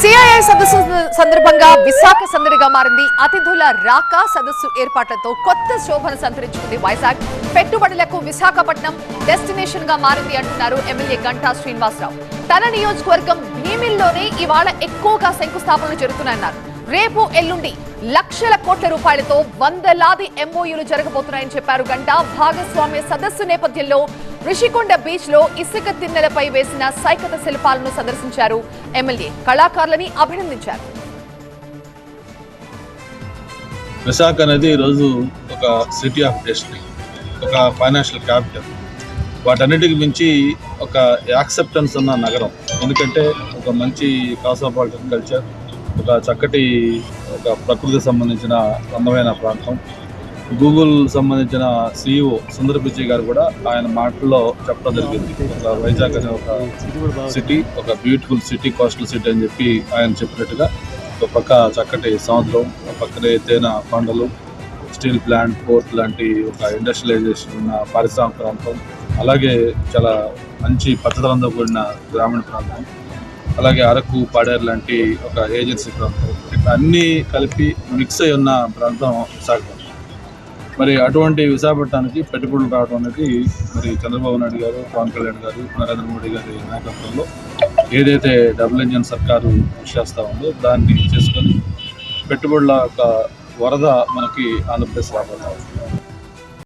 CII సదస్సు సందర్భంగా విశాఖ సందడిగా మారింది. అతిథుల రాక సదస్సు ఏర్పాట్లతో కొత్త శోభను సంతరించుకుంది వైజాగ్. పెట్టుబడులకు విశాఖపట్నం డెస్టినేషన్గా మారింది అంటున్నారు ఎమ్మెల్యే గంటా శ్రీనివాసరావు. తన నియోజకవర్గం భీమిల్లోనే ఇవాళ ఎక్కువగా శంకుస్థాపనలు జరుగుతున్నాయన్నారు. రేపు ఎల్లుండి లక్షల కోట్ల రూపాయలతో వందలాది ఎంఓయూలు జరగబోతున్నాయని చెప్పారు గంటా. భాగస్వామ్య సదస్సు నేపథ్యంలో రిషికొండ బీచ్లో ఇసుక తిన్నెలపై వేసిన సైకత శిల్పాలను సందర్శించారు ఎమ్మెల్యే కళాకారులని అభినందించారు. విశాఖ అనేది ఈరోజు ఒక సిటీ ఆఫ్ డెస్టినీ ఒక ఫైనాన్షియల్ క్యాపిటల్ వాటన్నిటికి మించి ఒక యాక్సెప్టెన్స్ ఉన్న నగరం. ఎందుకంటే ఒక మంచి కాస్మోపాలిటన్ కల్చర్ ఒక చక్కటి ఒక ప్రకృతికి సంబంధించిన అందమైన ప్రాంతం. గూగుల్ సంబంధించిన సిఇఓ సుందర్ పిచ్చి గారు కూడా ఆయన మాటల్లో చెప్పడం జరిగింది. ఒక వైజాగ్ అనే ఒక సిటీ ఒక బ్యూటిఫుల్ సిటీ కోస్టల్ సిటీ అని చెప్పి ఆయన చెప్పినట్టుగా ఒక పక్క చక్కటి సముద్రం ఒక పక్కనే ఎత్తైన కొండలు స్టీల్ ప్లాంట్ పోర్ట్ లాంటి ఒక ఇండస్ట్రియలైజేషన్ ఉన్న పారిశ్రామిక ప్రాంతం అలాగే చాలా మంచి పచ్చదనంతో కూడిన గ్రామీణ ప్రాంతం అలాగే అరకు పాడేరు లాంటి ఒక ఏజెన్సీ ప్రాంతం. అన్నీ కలిపి మిక్స్ అయి ఉన్న ప్రాంతం విశాఖపట్నం మరి అటువంటి విశాఖపట్నానికి పెట్టుబడులు రావడం అనేది మరి చంద్రబాబు నాయుడు గారు పవన్ కళ్యాణ్ గారు నరేంద్ర మోడీ గారి నాయకత్వంలో ఏదైతే డబుల్ ఇంజన్ సర్కారు కృషి చేస్తా ఉందో దాన్ని చేసుకొని పెట్టుబడుల యొక్క వరద మనకి ఆంధ్రప్రదేశ్ రాబోతా ఉంది.